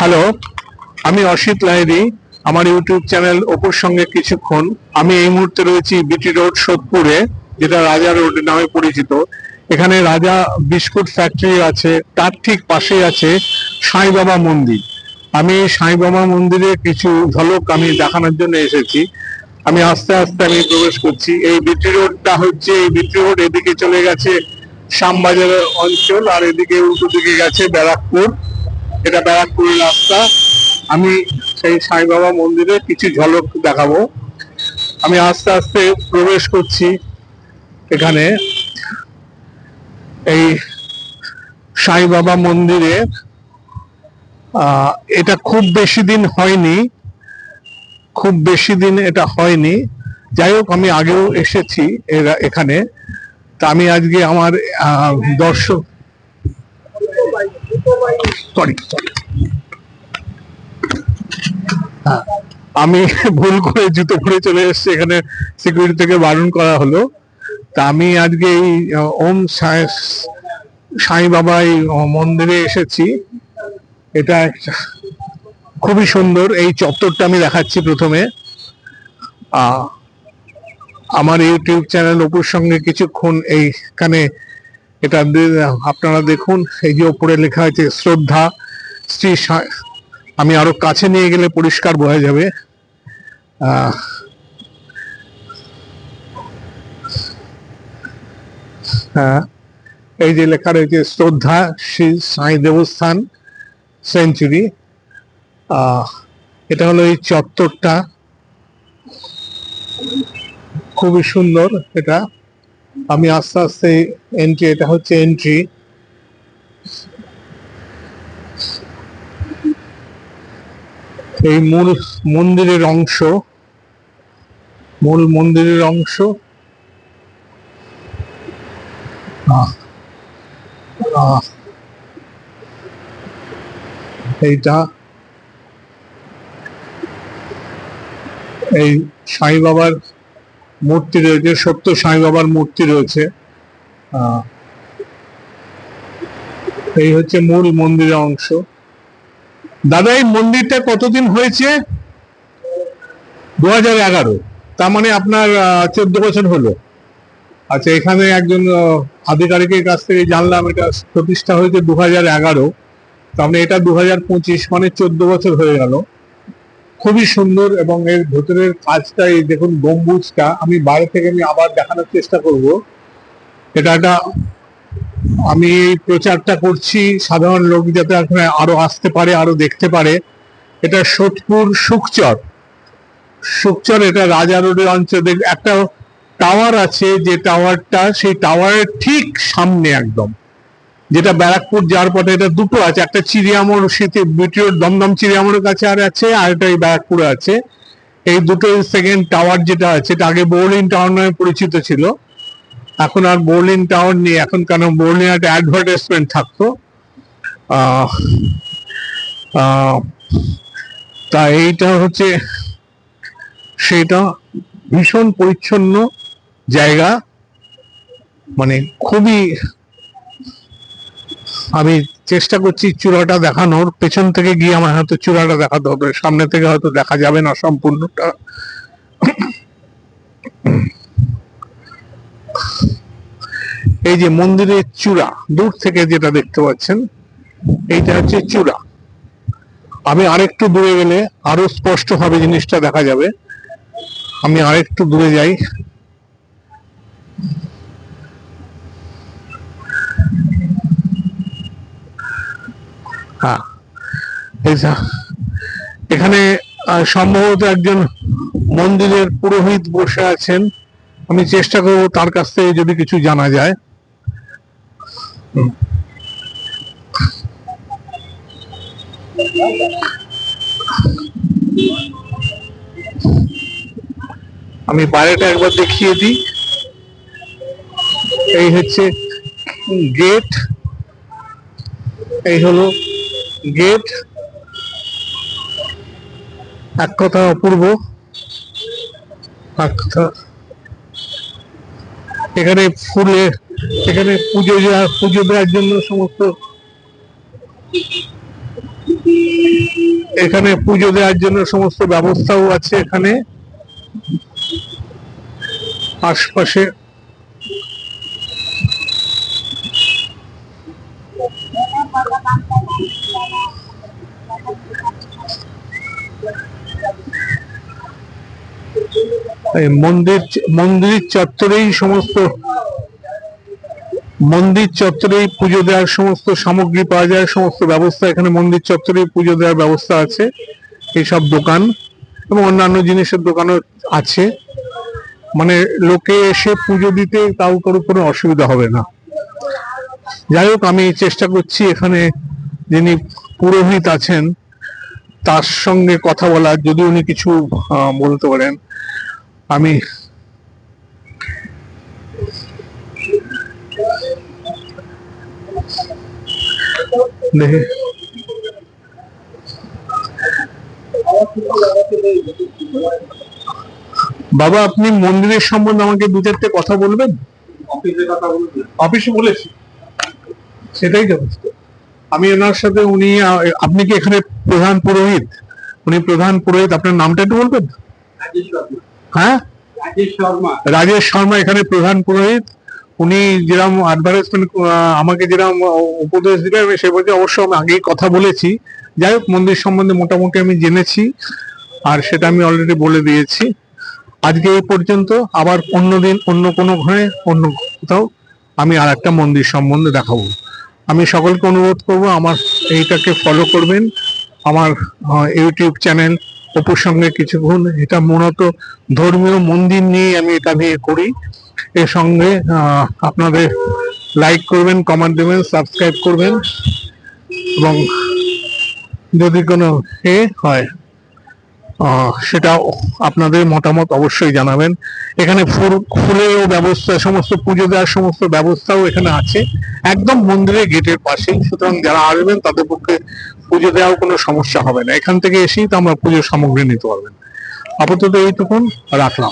Hello আমি অসিত লাহিড়ী। আমার YouTube channel অপুর সঙ্গে কিছুক্ষণ। আমি এই মুহূর্তে রয়েছি বিটি রোড সোদপুরে, যেটা রাজা রোড নামে পরিচিত। এখানে রাজা বিস্কুট ফ্যাক্টরি আছে, তার ঠিক পাশেই আছে সাই বাবা মন্দির। আমি সাই বাবা মন্দিরে কিছু ঝলক আমি দেখানোর জন্য এসেছি। আমি আস্তে আস্তে আমি প্রবেশ করছি। এই বিটি রোডটা হচ্ছে, এই বিটি রোড এদিকে চলে গেছে শ্যামবাজারের অঞ্চল, আর এদিকে উল্টো দিকে গেছে ব্যারাকপুর। এটা ব্যারাকপুরের রাস্তা। আমি সেই সাই বাবা মন্দিরে কিছু ঝলক দেখাবো। আমি আস্তে আস্তে প্রবেশ করছি এখানে। এই সাই বাবা মন্দিরে এটা খুব বেশি দিন হয়নি। খুব বেশি দিন এটা হয়নি। যাই হোক, আমি আগেও এসেছি এখানে। তা আমি আজকে আমার দর্শক সরি সরি হ্যাঁ, আমি ভুল করে জুতো পরে চলে এসেছি এখানে সিকিউরিটি থেকে বারণ করা হলো। তা আমি আজকে এই ওম সাই বাবা এই মন্দিরে এসেছি। এটা খুবই সুন্দর এই চত্বরটা আমি দেখাচ্ছি প্রথমে। আহ, আমার ইউটিউব চ্যানেল অপুর সঙ্গে কিছুক্ষণ এইখানে এটা আপনারা দেখুন, এই যে ওপরে লেখা আছে, শ্রদ্ধা, শ্রী আমি আরও কাছে নিয়ে গেলে পরিষ্কার বোঝা যাবে। হ্যাঁ এই যে লেখা রয়েছে, শ্রদ্ধা, শ্রী সাই দেবস্থান, সেঞ্চুরি। এটা হলো এই চত্বরটা। খুবই সুন্দর এটা। আমি আস্তে আস্তে এন্ট্রি এটা হচ্ছে এন্ট্রি এই মূল মন্দিরের অংশ, মূল মন্দিরের অংশ। এইটা। এই সাই বাবার মূর্তি রয়েছে, সত্য সাই বাবার মূর্তি রয়েছে। এই হচ্ছে মূল মন্দিরের অংশ। দাদা, এই মন্দিরটা কতদিন হয়েছে? দু হাজার এগারো। তার মানে আপনার চোদ্দ বছর হলো। আচ্ছা এখানে একজন আধিকারিকের কাছ থেকে জানলাম, এটা প্রতিষ্ঠা হয়েছে দু হাজার এগারো। তার মানে এটা দু হাজার পঁচিশ মানে চোদ্দ বছর হয়ে গেল। খুবই সুন্দর এবং এর ভেতরের কাজটা, এই দেখুন গম্বুজটা, আমি বাইরে থেকে আমি আবার দেখানোর চেষ্টা করব। এটা একটা, আমি প্রচারটা করছি, সাধারণ লোক যাতে এখানে আরও আসতে পারে, আরও দেখতে পারে। এটা সোদপুর সুকচর সুকচর এটা রাজা রোডের অঞ্চলে, একটা টাওয়ার আছে, যে টাওয়ারটা সেই টাওয়ারের ঠিক সামনে একদম। যেটা ব্যারাকপুর যাওয়ার পথে এটা দুটো আছে, একটা চিড়িয়ামোড় শীতে বিটিওর দমদম চিড়িয়ামোড়ের কাছে আর আছে, আর একটা এই ব্যারাকপুরে আছে। এই দুটো সেকেন্ড টাওয়ার যেটা আছে, এটা আগে বোর্লিন টাওয়ার নামে পরিচিত ছিল। এখন আর বোর্লিন টাওয়ার নেই, এখন কেন বোর্লিন একটা অ্যাডভার্টাইজমেন্ট থাকতো। তা এইটা হচ্ছে, সেটা ভীষণ পরিচ্ছন্ন জায়গা। মানে খুবই আমি চেষ্টা করছি চূড়াটা দেখানোর, পেছন থেকে গিয়ে আমার হয়তো চূড়াটা দেখাতে হবে, সামনে থেকে হয়তো দেখা যাবে না সম্পূর্ণটা। এই যে মন্দিরের চূড়া, দূর থেকে যেটা দেখতে পাচ্ছেন, এইটা হচ্ছে চূড়া। আমি আরেকটু দূরে গেলে আরও স্পষ্ট ভাবে জিনিসটা দেখা যাবে। আমি আরেকটু দূরে যাই। হ্যাঁ। এখানে সম্ভবত একজন মন্দিরের পুরোহিত বসে আছেন। আমি চেষ্টা করব তার কাছ থেকে যদি কিছু জানা যায়। আমি বাইরেটা একবার দেখিয়ে দিই। এই হচ্ছে গেট এই হলো গেট। এক কথা অপূর্ব। এক কথা। এখানে ফুলে, এখানে পুজো পুজো দেওয়ার জন্য সমস্ত এখানে পুজো দেওয়ার জন্য সমস্ত ব্যবস্থাও আছে এখানে। আশপাশে মন্দির মন্দির চত্বরেই সমস্ত মন্দির চত্বরেই পুজো দেওয়ার সমস্ত সামগ্রী পাওয়া যায়, সমস্ত ব্যবস্থা এখানে মন্দির চত্বরেই পুজো দেওয়ার ব্যবস্থা আছে এইসব দোকান এবং অন্যান্য জিনিসের দোকানও আছে। মানে লোকে এসে পুজো দিতে তাও কারও কোনো অসুবিধা হবে না। যাই হোক, আমি চেষ্টা করছি এখানে যিনি পুরোহিত আছেন তার সঙ্গে কথা বলার যদি উনি কিছু বলতে পারেন। আমি দেখি। বাবা আপনি মন্দিরের সম্বন্ধে আমাকে দু চারটে কথা বলবেন? অফিসে কথা বলছি অফিসে বলেছি। সেটাই যথেষ্ট আমি ওনার সাথে উনি, আপনি কি এখানে প্রধান পুরোহিত? উনি প্রধান পুরোহিত, আপনার নামটা একটু বলবেন? হ্যাঁ? রাজেশ শর্মা, এখানে প্রধান পুরোহিত। উনি যেরকম অ্যাডভার্টাইজমেন্ট আমাকে যেরকম উপদেশ দিলেন, আমি সে বলতে অবশ্য আমি আগেই কথা বলেছি। যাই হোক, মন্দির সম্বন্ধে মোটামুটি আমি জেনেছি, আর সেটা আমি অলরেডি বলে দিয়েছি। আজকে এই পর্যন্ত, আবার অন্য দিন অন্য কোনো ঘরে, অন্য কোথাও আমি আর একটা মন্দির সম্বন্ধে দেখাবো। আমি সকলকে অনুরোধ করব, আমার এইটাকে ফলো করবেন। আমার ইউটিউব চ্যানেল অপুর সঙ্গে কিছুক্ষণ, এটা মূলত ধর্মীয় মন্দির নিয়ে আমি এটা নিয়ে করি। এর সঙ্গে আপনাদের লাইক করবেন কমেন্ট দেবেন সাবস্ক্রাইব করবেন। এবং যদি কোনো এ হয় সেটা আপনাদের মতামত অবশ্যই জানাবেন। এখানে ফুল, ফুলেরও ব্যবস্থা, সমস্ত পুজো দেওয়ার সমস্ত ব্যবস্থাও এখানে আছে। একদম মন্দিরের গেটের পাশেই। সুতরাং যারা আসবেন, তাদের পক্ষে পুজো দেওয়াও কোনো সমস্যা হবে না। এখান থেকে এসেই তো আমরা পুজোর সামগ্রী নিতে পারবেন। আপাতত এইটুকুন, রাখলাম।